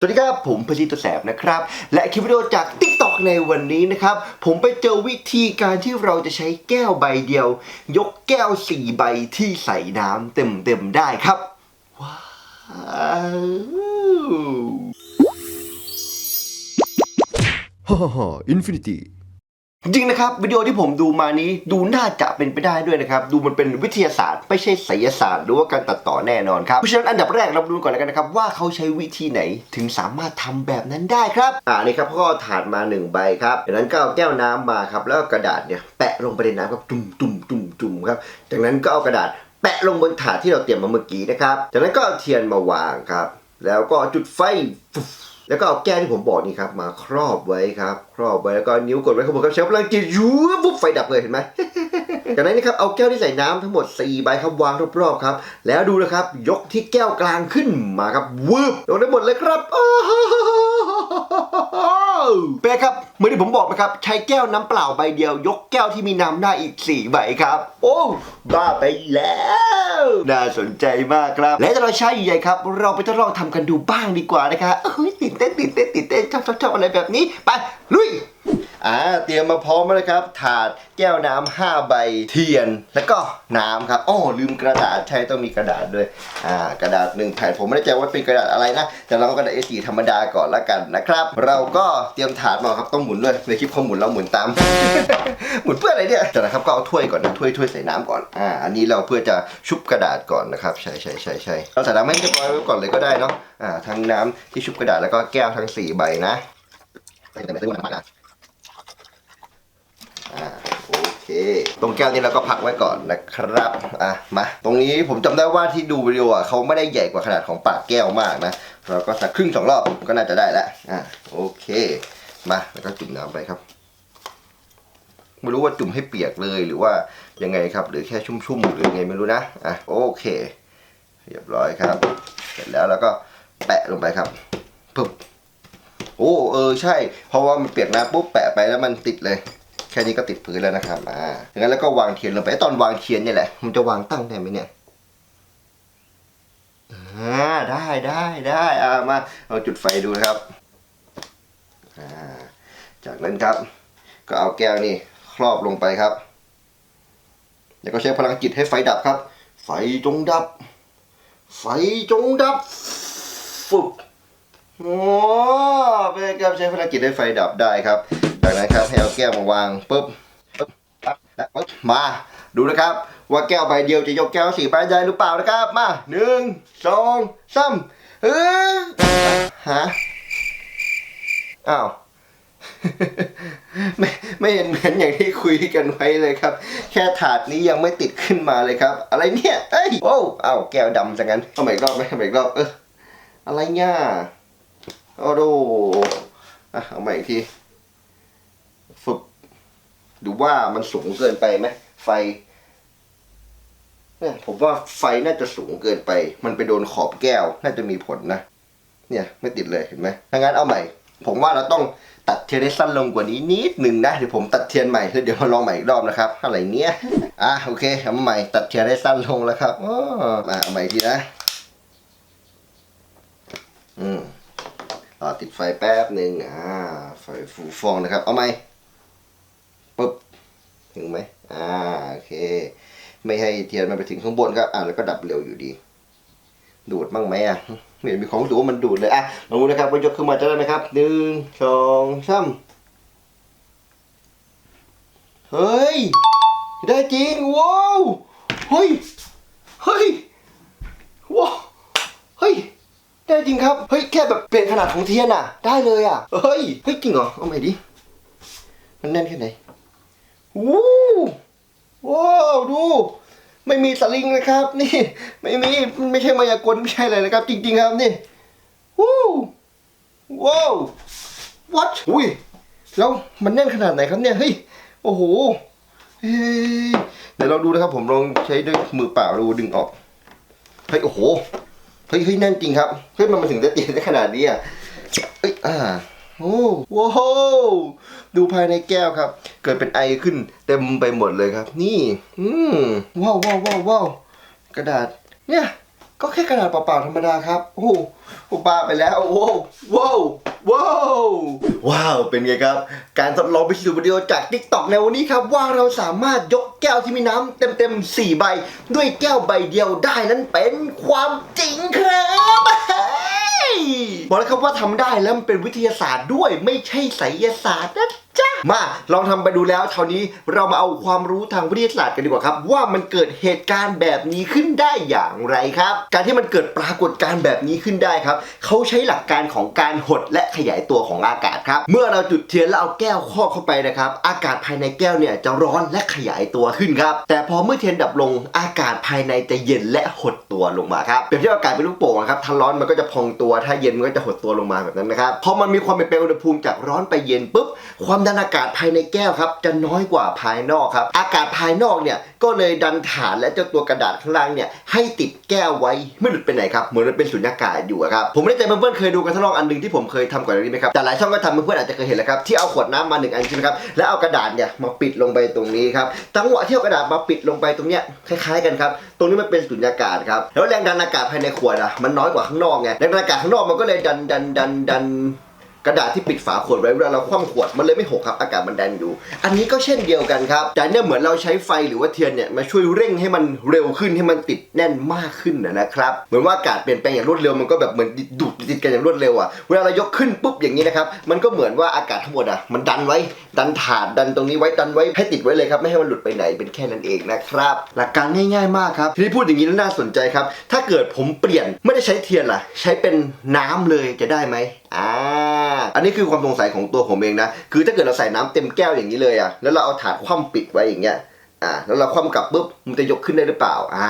สวัสดีครับ ผมพจิตรแสบนะครับ และคลิปวิดีโอจาก TikTok ในวันนี้นะครับ ผมไปเจอวิธีการที่เราจะใช้แก้วใบเดียว ยกแก้วสี่ใบที่ใส่น้ำเต็มๆได้ครับ ว้าวฮ่าฮ่าอินฟินิตี้ จริงนะครับวิดีโอที่ผมดูมานี้ดูน่าจะเป็นไปได้ด้วยนะครับ ดูมันเป็นวิทยาศาสตร์ ไม่ใช่ไสยศาสตร์หรือว่าการตัดต่อแน่นอนครับเพราะฉะนั้นอันดับแรกเราดูก่อนแล้วกันนะครับ ว่าเขาใช้วิธีไหนถึงสามารถทำแบบนั้นได้ครับอ่านี่ครับเขาก็ถาดมาหนึ่งใบครับจากนั้นก็เอาแก้วน้ำมาครับแล้วกระดาษเนี่ยแปะลงไปในน้ำครับจุ่มจุ่มจุ่มจุ่มครับจากนั้นก็เอากระดาษแปะลงบนถาดที่เราเตรียมมาเมื่อกี้นะครับจากนั้นก็เอาเทียนมาวางครับ แล้วก็จุดไฟ แล้วก็เอาแก้วที่ผมบอกนี่ครับมาครอบไว้ครับ ครอบไว้แล้วก็นิ้วกดไว้ข้างบนครับใช้พลังจิตยูปุ๊บไฟดับเลยเห็นไหมจากนั้นนะครับเอาแก้วที่ใส่น้ำทั้งหมด4ใบครับวางรอบๆครับ แล้วดูนะครับ ยกที่แก้วกลางขึ้นมาครับวืบลงได้หมดเลยครับ เป็นไงครับเหมือนที่ผมบอกไหมครับ ใช้แก้วน้ำเปล่าใบเดียว ยกแก้วที่มีน้ำได้อีก 4 ใบครับ โอ้บ้าไปแล้ว น่าสนใจมากครับ และถ้าเราใช้ใหญ่ครับ เราไปทดลองทำกันดูบ้างดีกว่านะครับเอ้ยตื่นเต้นตื่นเต้นตื่นเต้นชอบชอบชอบอะไรแบบนี้ ไปลุย อ่าเตรียมมาพร้อมแล้วนะครับ ถาดแก้วน้ำห้าใบเทียน แล้วก็น้ำครับอ้อลืมกระดาษใช่ต้องมีกระดาษด้วยอ่ากระดาษหนึ่งแผ่นผมไม่แน่ใจว่าเป็นกระดาษอะไรนะ แต่เราก็กระดาษ A4 ธรรมดาก่อนละกันนะครับ เราก็เตรียมถาดมาครับต้องหมุนด้วยในคลิปเขาหมุนเราหมุนตาม หมุนเพื่ออะไรเนี่ยแต่นะครับก็เอาถ้วยก่อนนะถ้วยถ้วยใส่น้ำก่อนอ่าอันนี้เราเพื่อจะชุบกระดาษก่อนนะครับใช่ใช่ใช่ใช่เราใส่น้ำให้เรียบร้อยไว้ก่อนเลยก็ได้เนาะอ่าทั้งน้ำที่ชุบกระดาษแล้วก็แก้วทั้งสี่ใบนะแต่ไม่ต้องน้ำนะ อ่าโอเค ตรงแก้วนี้เราก็พักไว้ก่อนนะครับ อะ มา ตรงนี้ผมจำได้ว่าที่ดูวิดีโออะเขาไม่ได้ใหญ่กว่าขนาดของปากแก้วมากนะ เราก็สักครึ่งสองรอบก็น่าจะได้แล้วอะ โอเค มา แล้วก็จุ่มน้ำไปครับไม่รู้ว่าจุ่มให้เปียกเลยหรือว่ายังไงครับ หรือแค่ชุ่มๆหรือยังไงไม่รู้นะอะโอเค เรียบร้อยครับ เสร็จแล้วแล้วก็แปะลงไปครับปึ๊บโอ้เออใช่ เพราะว่ามันเปียกน้ำปุ๊บแปะไปแล้วมันติดเลย แค่นี้ก็ติดพื้นแล้วนะครับอ่าอย่างนั้นแล้วก็วางเทียนลงไปไอ้ตอนวางเทียนเนี่ยแหละมันจะวางตั้งได้ไหมเนี่ยอ่าได้ได้ได้อ่ามาเอาจุดไฟดูนะครับอ่าจากนั้นครับ ก็เอาแก้วนี่ครอบลงไปครับ แล้วก็ใช้พลังจิตให้ไฟดับครับ ไฟจงดับ ไฟจงดับฟุบโอ้เป็นไงครับใช้พลังจิตให้ไฟดับได้ครับ จากนั้นครับให้เอาแก้วมาวางปุ๊บปุ๊บปั๊บปุ๊บมาดูนะครับ ว่าแก้วใบเดียวจะยกแก้วสีใบได้หรือเปล่านะครับ มาหนึ่งสองสามเออฮะอ้าวไม่ไม่เห็นเหมือนอย่างที่คุยกันไว้เลยครับ แค่ถาดนี้ยังไม่ติดขึ้นมาเลยครับ อะไรเนี่ยเอ้ยโอ้อ้าวแก้วดำจังงั้นเอาใหม่รอบไหมเอาใหม่รอบเอออะไรเนี่ยโอ้โหอะเอาใหม่อีกที ดูว่ามันสูงเกินไปไหมไฟเนี่ยผมว่าไฟน่าจะสูงเกินไป มันไปโดนขอบแก้ว น่าจะมีผลนะ เนี่ยไม่ติดเลยเห็นไหมถ้างั้นเอาใหม่ ผมว่าเราต้องตัดเทียนให้สั้นลงกว่านี้นิดหนึ่งนะ เดี๋ยวผมตัดเทียนใหม่เดี๋ยวมาลองใหม่อีกรอบนะครับ อะไรเนี้ย อะโอเคเอาใหม่ตัดเทียนให้สั้นลงแล้วครับอ้อมาเอาใหม่ทีนะ อืมรอติดไฟแป๊บหนึ่งอ่า ไฟฟูฟองนะครับ เอาไหม่ ปึ๊บถึงไหมอ่าโอเค ไม่ให้เทียนมันไปถึงข้างบนครับอ่าแล้วก็ดับเร็วอยู่ดี ดูดบ้างไหมอะไม่เห็นมีของดูว่ามันดูดเลยอะลองดูนะครับว่ายกขึ้นมาจะได้ไหมครับหนึ่งสองสามเฮ้ย ได้จริงว้าวเฮ้ยเฮ้ยว้าวเฮ้ยได้จริงครับเฮ้ยแค่แบบเปลี่ยนขนาดของเทียนอะ ได้เลยอะเฮ้ยเฮ้ยจริงเหรอเอาใหม่ดิมันแน่นแค่ไหน วู้ว้าวดู ไม่มีสลิงนะครับ นี่ ไม่มีไม่ใช่มายากลไม่ใช่อะไรนะครับ จริง ๆ ครับนี่วู้ว้าว what อุ้ยแล้วมันแน่นขนาดไหนครับเนี่ยเฮ้ยโอ้โหเฮ้ยเดี๋ยวลองดูนะครับ ผมลองใช้ด้วยมือเปล่าดูดึงออกเฮ้ยโอ้โหเฮ้ยเฮ้ยแน่นจริงครับเฮ้ยมันมาถึงจะตีได้ขนาดนี้อะเอ้ยอ่า โอ้ว้าวดูภายในแก้วครับ เกิดเป็นไอขึ้นเต็มไปหมดเลยครับ นี่ อืมว้าวว้าวว้าววาวกระดาษ เนี่ย ก็แค่กระดาษเปล่าๆธรรมดาครับ โอ้โหโอ้บ้าไปแล้วโอ้โหว้าวว้าวว้าวเป็นไงครับ การทดลองพิสูจน์วิดีโอจาก t ิ k t o k ในวันนี้ครับ ว่าเราสามารถยกแก้วที่มีน้ำเต็มๆ4ใบ ด้วยแก้วใบเดียวได้นั้นเป็นความจริงครับ บอกแล้วครับว่าทำได้แล้วมันเป็นวิทยาศาสตร์ด้วยไม่ใช่ไสยศาสตร์นะ จ๊ะมาลองทำไปดูแล้วคราวนี้เรามาเอาความรู้ทางวิทยาศาสตร์กันดีกว่าครับ ว่ามันเกิดเหตุการณ์แบบนี้ขึ้นได้อย่างไรครับ การที่มันเกิดปรากฏการณ์แบบนี้ขึ้นได้ครับเขาใช้หลักการของการหดและขยายตัวของอากาศครับเมื่อเราจุดเทียนแล้วเอาแก้วครอบเข้าไปนะครับอากาศภายในแก้วเนี่ยจะร้อนและขยายตัวขึ้นครับแต่พอเมื่อเทียนดับลงอากาศภายในจะเย็นและหดตัวลงมาครับเปรียบเทียบอากาศเป็นลูกโป่งครับถ้าร้อนมันก็จะพองตัวถ้าเย็นมันก็จะหดตัวลงมาแบบนั้นนะครับพอมันมีความเปลี่ยนแปลงอุณหภูมิจากร้อนไปเย็นปุ๊บความดันอากาศภายในแก้วครับ จะน้อยกว่าภายนอกครับ อากาศภายนอกเนี่ยก็เลยดันฐานและเจ้าตัวกระดาษข้างล่างเนี่ยให้ติดแก้วไว้ไม่หลุดไปไหนครับเหมือนมันเป็นสุญญากาศอยู่ครับผมไม่แน่ใจเพื่อนๆเคยดูกันทดลองอันหนึงที่ผมเคยทำก่อนหน้านี้ไหมครับแต่หลายช่องก็ทำเพื่อนๆอาจจะเคยเห็นแล้วครับที่เอาขวดน้ำมาหนึ่งอันใช่ไหมครับแล้วเอากระดาษเนี่ยมาปิดลงไปตรงนี้ครับจังหวะที่เอากระดาษมาปิดลงไปตรงเนี้ยคล้ายๆกันครับตรงนี้มันเป็นสุญญากาศครับแล้วแรงดันอากาศภายในขวดอะมันน้อยกว่าข้างนอกไงแรงดันอากาศข้างนอกมันก็เลยดันดันดันดัน กระดาษที่ปิดฝาขวดไว้เวลาเราคว่ำขวดมันเลยไม่หกครับอากาศมันดันอยู่ อันนี้ก็เช่นเดียวกันครับแต่เนี่ยเหมือนเราใช้ไฟหรือว่าเทียนเนี่ยมาช่วยเร่งให้มันเร็วขึ้นให้มันติดแน่นมากขึ้นนะนะครับเหมือนว่าอากาศเปลี่ยนแปลงอย่างรวดเร็วมันก็แบบเหมือนดูดติดกันอย่างรวดเร็วอะเวลาเรายกขึ้นปุ๊บอย่างนี้นะครับมันก็เหมือนว่าอากาศทั้งหมดอะมันดันไว้ดันถาดดันตรงนี้ไว้ดันไว้ให้ติดไว้เลยครับไม่ให้มันหลุดไปไหนเป็นแค่นั้นเองนะครับหลักการง่ายๆมากครับทีนี้พูดอย่างนี้แล้วน่าสนใจครับถ้าเกิดผมเปลี่ยนไม่ได้ใช้เทียนล่ะ ใช้เป็นน้ำเลยจะได้ไหมอ่า อันนี้คือความสงสัยของตัวผมเองนะ คือถ้าเกิดเราใส่น้ำเต็มแก้วอย่างนี้เลยอะแล้วเราเอาถาดคว่ำปิดไว้อย่างเงี้ย อ่าแล้วเราคว่ำกลับปุ๊บมันจะยกขึ้นได้หรือเปล่าอ่า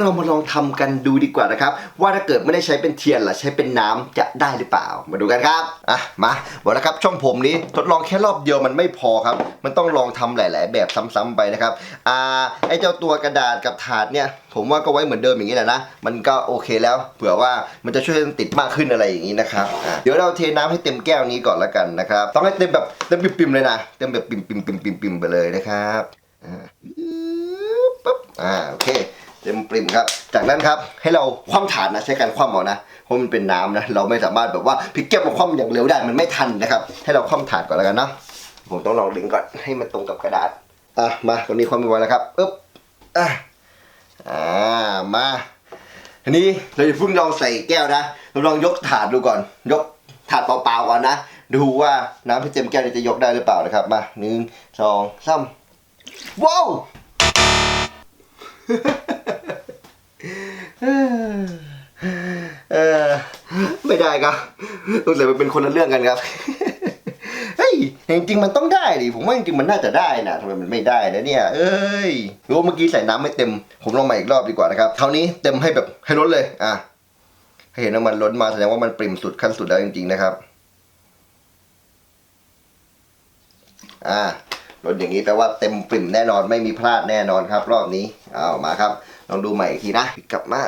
เรามาลองทำกันดูดีกว่านะครับ ว่าถ้าเกิดไม่ได้ใช้เป็นเทียนล่ะใช้เป็นน้ำจะได้หรือเปล่า มาดูกันครับอะมาบอกแล้วครับช่องผมนี้ทดลองแค่รอบเดียวมันไม่พอครับ มันต้องลองทำหลาย ๆ แบบซ้ำๆไปนะครับอ่าไอ้เจ้าตัวกระดาษกับถาดเนี่ย ผมว่าก็ไว้เหมือนเดิมอย่างนี้แหละนะมันก็โอเคแล้ว เผื่อว่ามันจะช่วยติดมากขึ้นอะไรอย่างนี้นะครับอะเดี๋ยวเราเทน้ำให้เต็มแก้วนี้ก่อนละกันนะครับต้องให้เต็มแบบเต็มปิ่มๆเลยนะเต็มแบบปิ่มๆๆๆๆไปเลยนะครับ อ่าปุ๊บอ่าโอเคเต็มปริ่มครับ จากนั้นครับให้เราคว่ำถาดนะใช้การคว่ำเอานะเพราะมันเป็นน้ำนะเราไม่สามารถแบบว่าพลิกแก้วมาคว่ำอย่างเร็วได้มันไม่ทันนะครับ ให้เราคว่ำถาดก่อนแล้วกันเนาะผมต้องลองดึงก่อนให้มันตรงกับกระดาษอะมาตรงนี้คว่ำไปไว้แล้วครับอึ๊บอะอ่ามาทีนี้เราจะเพิ่งลองใส่แก้วนะเราลองยกถาดดูก่อน ยกถาดเปล่าๆก่อนนะ ดูว่าน้ำที่เต็มแก้วจะยกได้หรือเปล่านะครับ มาหนึ่งสองสาม ว้าวเออไม่ได้ครับต้องเลยมันเป็นคนละเรื่องกันครับเฮ้ยจริงๆมันต้องได้ดิผมว่าจริงๆมันน่าจะได้นะทำไมมันไม่ได้นะเนี่ย เอ้ยรู้เมื่อกี้ใส่น้ำไม่เต็ม ผมลองใหมาอีกรอบดีกว่านะครับคราวนี้เต็มให้แบบให้ล้นเลยอะให้เห็นว่ามันล้นมาแสดงว่ามันปริ่มสุดขั้นสุดแล้วจริงๆนะครับ อ่า ล้นอย่างนี้แปลว่าเต็มปริ่มแน่นอนไม่มีพลาดแน่นอนครับ รอบนี้เอามาครับ ลองดูใหม่อีกทีนะกลับมา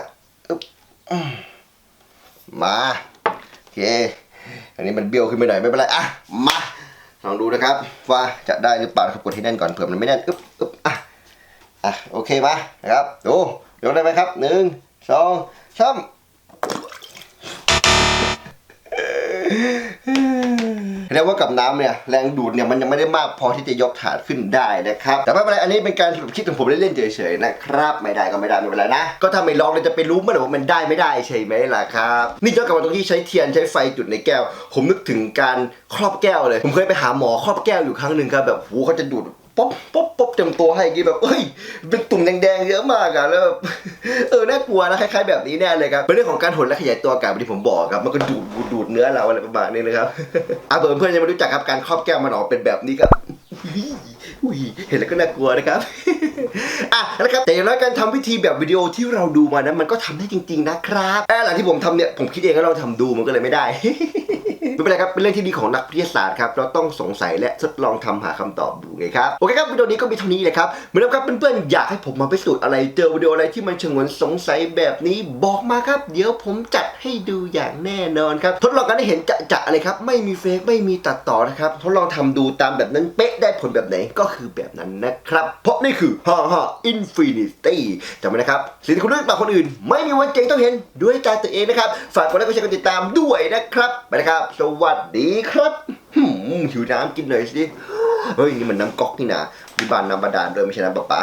อึ๊บมาโอเคอันนี้มันเบี้ยวขึ้นไปหน่อยไม่เป็นไรอะมาลองดูนะครับ ว่าจะได้หรือเปล่าครับกดให้แน่นก่อนเผื่อมันไม่แน่นอึ๊บอึ๊บอะอะโอเคมานะครับดูยกได้ไหมครับหนึ่งสองสาม เรียกว่ากับน้ำเนี่ยแรงดูดเนี่ยมันยังไม่ได้มากพอที่จะยกถาดขึ้นได้นะครับ แต่ไม่เป็นไรอันนี้เป็นการคิดของผมเล่นๆเฉยๆนะครับไม่ได้ก็ไม่ได้ไม่เป็นไรนะก็ถ้าไม่ลองเราจะไปรู้เมื่อไหร่ว่ามันได้ไม่ได้ใช่ไหมล่ะครับนี่ย้อนกลับมาตรงที่ใช้เทียนใช้ไฟจุดในแก้ว ผมนึกถึงการครอบแก้วเลย ผมเคยไปหาหมอครอบแก้วอยู่ครั้งหนึ่งครับแบบโหเขาจะดูด ป๊อปป๊อปป๊อปเต็มตัวให้อย่างงี้แบบเอ้ย เป็นตุ่มแดงๆเยอะมากอะแล้วแบบเออน่ากลัวนะคล้ายๆแบบนี้แน่เลยครับเป็นเรื่องของการหดและขยายตัวอากาศที่ผมบอกครับมันก็ดูดดูดเนื้อเราอะไรประมาณนี้นะครับอะเพื่อนเพื่อนๆยังไม่รู้จักครับการครอบแก้วมันออกเป็นแบบนี้ครับอุ้ยเห็นแล้วก็น่ากลัวนะครับ อะแล้วครับ แต่อย่างน้อยการทำวิธีแบบวิดีโอที่เราดูมานั้นมันก็ทำได้จริง ๆ นะครับแต่หลังที่ผมทำเนี่ยผมคิดเองแล้วเราทำดูมันก็เลยไม่ได้ ไม่เป็นไรครับ เป็นเรื่องที่ดีของนักวิทยาศาสตร์ครับ เราต้องสงสัยและทดลองทำหาคำตอบดูไงครับ โอเคครับวิดีโอนี้ก็มีเท่านี้เลยครับเหมือนเดิมครับเพื่อนๆอยากให้ผมมาพิสูจน์อะไรเจอวิดีโออะไรที่มันชงวนสงสัยแบบนี้บอกมาครับ เดี๋ยวผมจัดให้ดูอย่างแน่นอนครับทดลองกันได้เห็นจะๆเลยครับไม่มีเฟกไม่มีตัดต่อนะครับทดลองทำดูตามแบบนั้นเป๊ะได้ผลแบบไหนก็คือแบบนั้นนะครับเพราะนี่คือฮ่าฮ่าอินฟินิตี้จำไว้นะครับสิ่งที่คุณเลือกต่อคนอื่น ไม่มีวันเจ๊งต้องเห็นด้วยตาตัวเองนะครับฝากกดไลค์กดแชร์กดติดตามด้วยนะครับไปนะครับสวัสดีครับหิวน้ำกินหน่อยสิ เฮ้ย นี่มันน้ำก๊อกนี่นะที่บ้านน้ำบาดาลด้วยไม่ใช่น้ำประปา